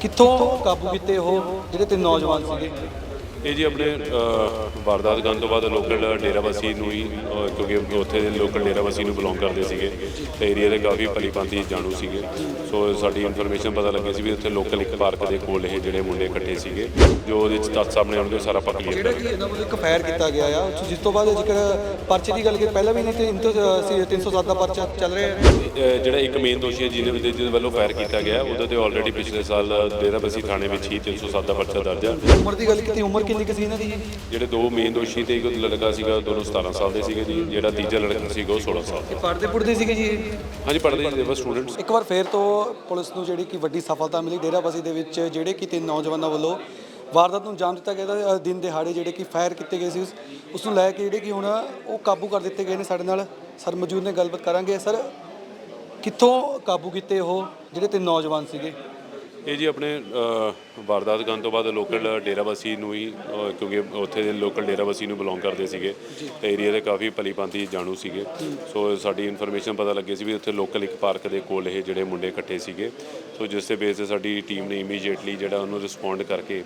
ਕਿੱਥੋਂ ਕਾਬੂ ਕੀਤੇ ਉਹ ਜਿਹੜੇ ਤੇ ਨੌਜਵਾਨ ਸੀਗੇ? ਇਹ ਜੀ ਆਪਣੇ ਵਾਰਦਾਤ ਕਰਨ ਤੋਂ ਬਾਅਦ ਲੋਕਲ ਡੇਰਾਵਾਸੀ ਨੂੰ ਹੀ ਕਿਉਂਕਿ ਉੱਥੇ ਦੇ ਲੋਕਲ ਡੇਰਾਵਾਸੀ ਨੂੰ ਬਿਲੋਂਗ ਕਰਦੇ ਸੀਗੇ ਤੇ ਏਰੀਆ ਦੇ ਕਾਫੀ ਭਲੀਭਾਂਤੀ ਜਾਣੂ ਸੀਗੇ। ਸੋ ਸਾਡੀ ਇਨਫੋਰਮੇਸ਼ਨ ਪਤਾ ਲੱਗੀ ਸੀ ਵੀ ਉੱਥੇ ਲੋਕਲ ਇੱਕ ਪਾਰਕ ਦੇ ਕੋਲ ਇਹ ਜਿਹੜੇ ਮੁੰਡੇ ਇਕੱਠੇ ਸੀਗੇ ਜੋ ਉਹਦੇ ਚ ਤੱਥ ਸਾਹਮਣੇ ਆਉਣਗੇ ਸਾਰਾ ਪੱਕ ਜਿਹੜਾ ਕਿ ਇਹਨਾਂ ਵੱਲੋਂ ਇੱਕ ਫਾਇਰ ਕੀਤਾ ਗਿਆ ਆ ਜਿਸ ਤੋਂ ਬਾਅਦ ਜੇਕਰ ਪਰਚੇ ਦੀ ਗੱਲ ਕਰੀਏ ਪਹਿਲਾਂ ਵੀ ਨਹੀਂ ਤੇ ਇਹਨਾਂ ਤੋਂ ਅਸੀਂ 307 ਦਾ ਪਰਚਾ ਚੱਲ ਰਿਹਾ ਹੈ। ਜਿਹੜਾ ਇੱਕ ਮੇਨ ਦੋਸ਼ੀ ਹੈ ਜਿਹਨੇ ਵੀ ਜਿਹਦੇ ਵੱਲੋਂ ਫਾਇਰ ਕੀਤਾ ਗਿਆ ਉਹਦੇ ਤੇ ਆਲਰੇਡੀ ਪਿਛਲੇ ਸਾਲ ਡੇਰਾਬੱਸੀ ਥਾਣੇ ਵਿੱਚ ਹੀ 307 ਦਾ ਪਰਚਾ ਦਰਜ ਹੈ ਉਮਰ ਦੀ ਗੱਲ ਕੀਤੀ ਉਮਰ ਕਿੰਨੀ ਕੁ ਸੀ ਇਹਨਾਂ ਦੀ? ਜੀ ਜਿਹੜੇ ਦੋ ਮੇਨ ਦੋਸ਼ੀ ਤੇ ਇੱਕ ਲੜਕਾ ਸੀਗਾ ਦੋਨੋਂ 17 ਸਾਲ ਦੇ ਸੀਗੇ ਜੀ। ਜਿਹੜਾ ਤੀਜਾ ਲੜਕਾ ਸੀਗਾ ਉਹ 16 ਸਾਲ ਦਾ। ਪੜਦੇ ਪੁੜਦੇ ਸੀਗੇ ਜੀ ਇਹ? ਹਾਂਜੀ ਪੜ੍ਹਦੇ ਜੀ ਸਟੂਡੈਂਟਸ ਇੱਕ ਵਾਰ ਫੇਰ ਤੋਂ ਪੁਲਿਸ ਨੂੰ ਜਿਹੜੀ ਕਿ ਵੱਡੀ ਸਫਲਤਾ ਮਿਲੀ ਡੇਰਾਬੱਸੀ ਦੇ ਵਿੱਚ ਜਿਹੜੇ ਕਿ ਤਿੰਨ ਨੌਜਵਾਨਾਂ ਵੱਲੋਂ ਵਾਰਦਾਤ ਨੂੰ ਅੰਜਾਮ ਦਿੱਤਾ ਗਿਆ ਤਾਂ ਦਿਨ ਦਿਹਾੜੇ ਜਿਹੜੇ ਕਿ ਫਾਇਰ ਕੀਤੇ ਗਏ ਸੀ ਉਸ- ਉਸ ਨੂੰ ਲੈ ਕੇ ਜਿਹੜੇ ਕਿ ਹੁਣ ਉਹ ਕਾਬੂ ਕਰ ਦਿੱਤੇ ਗਏ ਨੇ ਸਾਡੇ ਨਾਲ। ਸਰ ਮੌਜੂਦ ਨੇ ਗੱਲਬਾਤ ਕਰਾਂਗੇ। ਸਰ ਕਿੱਥੋਂ ਕਾਬੂ ਕੀਤੇ ਉਹ ਜਿਹੜੇ ਤਿੰਨ ਨੌਜਵਾਨ ਸੀਗੇ? ਇਹ ਜੀ ਆਪਣੇ ਵਾਰਦਾਤ ਕਰਨ ਤੋਂ ਬਾਅਦ ਲੋਕਲ ਡੇਰਾਵਾਸੀ ਨੂੰ ਹੀ ਅ, ਕਿਉਂਕਿ ਉੱਥੇ ਦੇ ਲੋਕਲ ਡੇਰਾਵਾਸੀ ਨੂੰ ਬਿਲੋਂਗ ਕਰਦੇ ਸੀਗੇ ਤੇ ਏਰੀਆ ਦੇ ਕਾਫੀ ਭਲੀਭਾਂਤੀ ਜਾਣੂ ਸੀਗੇ। ਸੋ ਸਾਡੀ ਇਨਫੋਰਮੇਸ਼ਨ ਪਤਾ ਲੱਗੀ ਸੀ ਵੀ ਉੱਥੇ ਲੋਕਲ ਇੱਕ ਪਾਰਕ ਦੇ ਕੋਲ ਇਹ ਜਿਹੜੇ ਮੁੰਡੇ ਇਕੱਠੇ ਸੀਗੇ। ਸੋ ਜਿਸ ਦੇ ਬੇਸ ਤੇ ਸਾਡੀ ਟੀਮ ਨੇ ਇਮੀਡੀਏਟਲੀ ਜਿਹੜਾ ਉਹਨੂੰ ਰਿਸਪੌਂਡ ਕਰਕੇ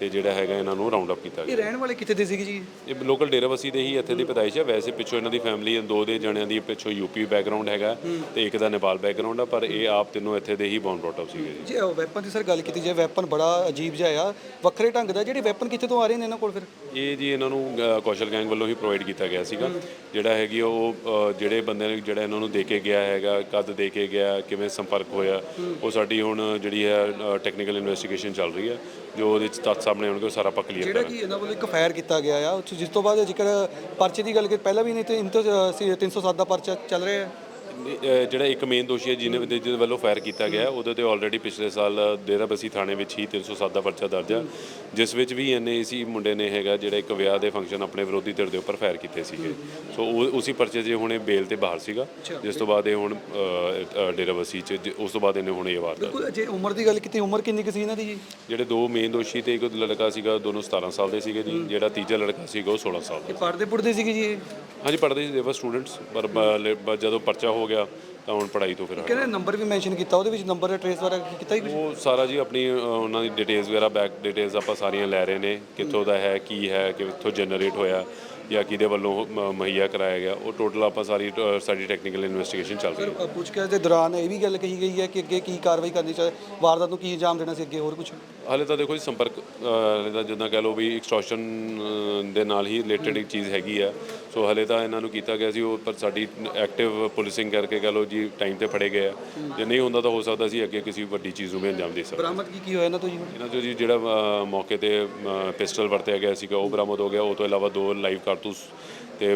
ਤੇ ਜਿਹੜਾ ਹੈਗਾ ਇਹਨਾਂ ਨੂੰ ਰਾਉਂਡ ਅਪ ਕੀਤਾ ਗਿਆ। ਇਹ ਰਹਿਣ ਵਾਲੇ ਕਿੱਥੇ ਦੇ ਸੀਗੇ ਜੀ? ਇਹ ਲੋਕਲ ਡੇਰਾਵਾਸੀ ਦੇ ਹੀ ਇੱਥੇ ਦੀ ਪੈਦਾਇਸ਼ ਹੈ। ਵੈਸੇ ਪਿੱਛੋਂ ਇਹਨਾਂ ਦੀ ਫੈਮਿਲੀ ਦੋ ਦੇ ਜਣਿਆਂ ਦੀ ਪਿੱਛੋਂ ਯੂਪੀ ਬੈਕਗ੍ਰਾਉਂਡ ਹੈਗਾ ਤੇ ਇੱਕ ਦਾ ਨੇਪਾਲ ਬੈਕਗ੍ਰਾਉਂਡ ਆ ਪਰ ਇਹ ਆਪ ਤਿੰਨੋਂ ਇੱਥੇ ਦੇ ਹੀ ਬੌਨ ਬ੍ਰੌਟ ਅਪ ਸੀਗੇ ਜੀ। ਜੇ ਵੈਪਨ ਦੀ ਸਰ ਗੱਲ ਕੀਤੀ ਜਾਏ ਵੈਪਨ ਬੜਾ ਅਜੀਬ ਜਿਹਾ ਆ। ਵੱਖਰੇ ਢੰਗ ਦਾ ਜਿਹੜੇ ਵੈਪਨ ਕਿੱਥੇ ਤੋਂ ਆ ਰਹੇ ਨੇ ਇਹਨਾਂ ਕੋਲ ਫਿਰ? ਇਹ ਜੀ ਇਹਨਾਂ ਨੂੰ ਕੌਸ਼ਲ ਗੈਂਗ ਵੱਲੋਂ ਹੀ ਪ੍ਰੋਵਾਈਡ ਕੀਤਾ ਗਿਆ ਸੀਗਾ। ਜਿਹੜਾ ਹੈਗੀ ਉਹ ਜਿਹੜੇ ਬੰਦੇ ਨੇ ਜਿਹੜਾ ਇਹਨਾਂ ਨੂੰ ਦੇ ਕੇ ਗਿਆ ਹੈਗਾ ਕਦ ਦੇ ਕੇ ਗਿਆ ਕਿਵੇਂ ਸੰਪਰਕ ਹੋਇਆ ਉਹ ਸਾਡੀ ਹੁਣ ਜਿਹੜੀ ਹੈ ਟੈਕਨੀਕਲ ਇਨਵੈਸਟੀਗੇਸ਼ਨ ਚੱਲ ਰਹੀ ਹੈ ਜੋ ਉਹਦੇ ਚ ਤੱਥ ਸਾਹਮਣੇ ਆਉਣਗੇ ਉਹ ਸਾਰਾ ਆਪਾਂ ਕਲੀਅਰ ਜਿਹੜਾ ਕਿ ਇਹਨਾਂ ਵੱਲੋਂ ਇੱਕ ਫਾਇਰ ਕੀਤਾ ਗਿਆ ਆ ਉਸ- ਜਿਸ ਤੋਂ ਬਾਅਦ ਜੇਕਰ ਪਰਚੇ ਦੀ ਗੱਲ ਕਰੀਏ ਪਹਿਲਾਂ ਵੀ ਨਹੀਂ ਤੇ ਇਹਨਾਂ ਤੋਂ ਅਸੀਂ 307 ਦਾ ਪਰਚਾ ਚੱਲ ਰਿਹਾ ਹੈ। ਜਿਹੜਾ ਇੱਕ ਮੇਨ ਦੋਸ਼ੀ ਹੈ ਜਿਹਨੇ ਜਿਹਦੇ ਵੱਲੋਂ ਫਾਇਰ ਕੀਤਾ ਗਿਆ ਉਹਦੇ ਤੇ ਆਲਰੇਡੀ ਪਿਛਲੇ ਸਾਲ ਡੇਰਾਬੱਸੀ ਥਾਣੇ ਵਿੱਚ ਹੀ 307 ਦਾ ਪਰਚਾ ਦਰਜ ਹੈ ਜਿਸ ਵਿੱਚ ਵੀ ਐਨਏਸੀ ਮੁੰਡੇ ਨੇ ਹੈਗਾ ਜਿਹੜਾ ਇੱਕ ਵਿਆਹ ਦੇ ਫੰਕਸ਼ਨ ਆਪਣੇ ਵਿਰੋਧੀ ਧਿਰ ਦੇ ਉੱਪਰ ਫਾਇਰ ਕੀਤੇ ਸੀਗੇ। ਸੋ ਉਹ ਉਸੇ ਪਰਚੇ 'ਚ ਹੁਣੇ ਬੇਲ ਤੇ ਬਾਹਰ ਸੀਗਾ ਜਿਸ ਤੋਂ ਬਾਅਦ ਇਹ ਹੁਣ ਡੇਰਾਬੱਸੀ 'ਚ ਉਸ ਤੋਂ ਬਾਅਦ ਇਹਨੇ ਹੁਣ ਇਹ ਵਾਰਦਾਤ ਬਿਲਕੁਲ ਜੇ ਉਮਰ ਦੀ ਗੱਲ ਕੀਤੀ ਉਮਰ ਕਿੰਨੀ ਕੁ ਸੀ ਇਹਨਾਂ ਦੀ ਜੀ? ਜਿਹੜੇ ਦੋ ਮੇਨ ਦੋਸ਼ੀ ਤੇ ਇੱਕ ਲੜਕਾ ਸੀਗਾ ਦੋਨੋਂ 17 ਸਾਲ ਦੇ ਸੀਗੇ ਜੀ ਜਿਹੜਾ ਤੀਜਾ ਲੜਕਾ ਸੀਗਾ ਉਹ 16 ਸਾਲ ਦਾ ਪੜਦੇ ਪੁੜਦੇ ਸੀਗੇ ਜੀ? ਹਾਂਜੀ ਪੜ੍ਹਦੇ ਸੀ ਦੇਵਰ ਸਟੂਡੈਂਟਸ ਪਰ ਜਦੋਂ ਪਰਚਾ ਹੋ ਗਿਆ ਤਾਂ ਹੁਣ ਪੜ੍ਹਾਈ ਤੋਂ ਫਿਰ ਕਹਿੰਦੇ ਨੰਬਰ ਵੀ ਮੈਂਸ਼ਨ ਕੀਤਾ ਉਹਦੇ ਵਿੱਚ ਨੰਬਰ ਟ੍ਰੇਸ ਵਗੈਰਾ ਕੀਤਾ ਹੀ ਕੁਛ? ਉਹ ਸਾਰਾ ਜੀ ਆਪਣੀ ਅ, ਉਹਨਾਂ ਦੀ ਡਿਟੇਲਸ ਵਗੈਰਾ ਬੈਕ ਡਿਟੇਲਸ ਆਪਾਂ ਸਾਰੀਆਂ ਲੈ ਰਹੇ ਨੇ ਕਿੱਥੋਂ ਦਾ ਹੈ ਕੀ ਹੈ ਕਿੱਥੋਂ ਜਨਰੇਟ ਹੋਇਆ ਜਾਂ ਕਿਹਦੇ ਵੱਲੋਂ ਮ- ਮੁਹੱਈਆ ਕਰਾਇਆ ਗਿਆ ਉਹ ਟੋਟਲ ਆਪਾਂ ਸਾਰੀ ਅ, ਸਾਡੀ ਟੈਕਨੀਕਲ ਇਨਵੈਸਟੀਗੇਸ਼ਨ ਚੱਲ ਰਹੀ ਹੈ। ਅ, ਪੁੱਛਗਿੱਛ ਦੇ ਦੌਰਾਨ ਇਹ ਵੀ ਗੱਲ ਕਹੀ ਗਈ ਹੈ ਕਿ ਅੱਗੇ ਕੀ ਕਾਰਵਾਈ ਕਰਨੀ ਚਾਹੀਦੀ ਵਾਰਦਾਤ ਨੂੰ ਕੀ ਅੰਜਾਮ ਦੇਣਾ ਸੀ ਅੱਗੇ ਹੋਰ ਕੁਝ ਹਾਲੇ ਤਾਂ ਦੇਖੋ ਜੀ ਸੰਪਰਕ ਅ, ਹਾਲੇ ਤਾਂ ਜਿੱਦਾਂ ਕਹਿ ਲਓ ਵੀ ਐਕਸਟੋਰਸ਼ਨ ਦੇ ਨਾਲ ਹੀ ਰਿਲੇਟਡ ਇੱਕ ਚੀਜ਼ ਹੈਗੀ ਆ। ਸੋ ਹਲੇ ਤਾਂ ਇਹਨਾਂ ਨੂੰ ਕੀਤਾ ਗਿਆ ਸੀ ਉਹ ਪਰ ਸਾਡੀ ਐਕਟਿਵ ਪੁਲਿਸਿੰਗ ਕਰਕੇ ਕਹਿ ਲਓ ਜੀ ਟਾਈਮ ਤੇ ਫੜੇ ਗਏ ਆ। ਜੇ ਨਹੀਂ ਹੁੰਦਾ ਤਾਂ ਹੋ ਸਕਦਾ ਸੀ ਅੱਗੇ ਕਿਸੇ ਵੱਡੀ ਚੀਜ਼ ਨੂੰ ਵੀ ਅੰਜਾਮ ਦੇ ਸਕਦੇ ਬਰਾਮਦ ਕੀ ਕੀ ਹੋਇਆ ਇਹਨਾਂ ਤੋਂ ਜੀ? ਇਹਨਾਂ ਚੋਂ ਜੀ ਜਿਹੜਾ ਮੌਕੇ ਤੇ ਪਿਸਟਲ ਵਰਤਿਆ ਗਿਆ ਸੀਗਾ ਉਹ ਬਰਾਮਦ ਹੋ ਗਿਆ। ਉਹ ਤੋਂ ਇਲਾਵਾ ਦੋ ਲਾਈਵ ਕਾਰਤੂਸ ਤੇ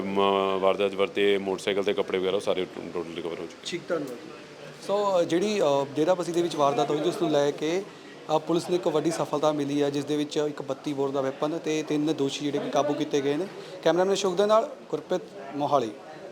ਵਾਰਦਾਤ ਵਰਤੇ ਮੋਟਰਸਾਈਕਲ ਤੇ ਕੱਪੜੇ ਵਗੈਰਾ ਸਾਰੇ ਟੋਟਲ ਰਿਕਵਰ ਹੋ ਚੁੱਕੇ। ਠੀਕ ਧੰਨਵਾਦ ਸੋ ਜਿਹੜੀ ਡੇਰਾਬੱਸੀ ਦੇ ਵਿੱਚ ਵਾਰਦਾਤ ਹੋਈ ਜਿਸ ਨੂੰ ਲੈ ਕੇ ਪੁਲਿਸ ਨੂੰ ਇੱਕ ਵੱਡੀ ਸਫਲਤਾ ਮਿਲੀ ਹੈ, ਜਿਸ ਦੇ ਵਿੱਚ ਇੱਕ 32 ਬੋਰ ਦਾ ਵੈਪਨ ਤੇ ਤਿੰਨ ਦੋਸ਼ੀ ਜਿਹੜੇ ਕਿ ਕਾਬੂ ਕੀਤੇ ਗਏ ਨੇ। ਕੈਮਰਾਮੈਨ ਅਸ਼ੋਕ ਦੇ ਨਾਲ ਗੁਰਪ੍ਰੀਤ ਮੋਹਾਲੀ।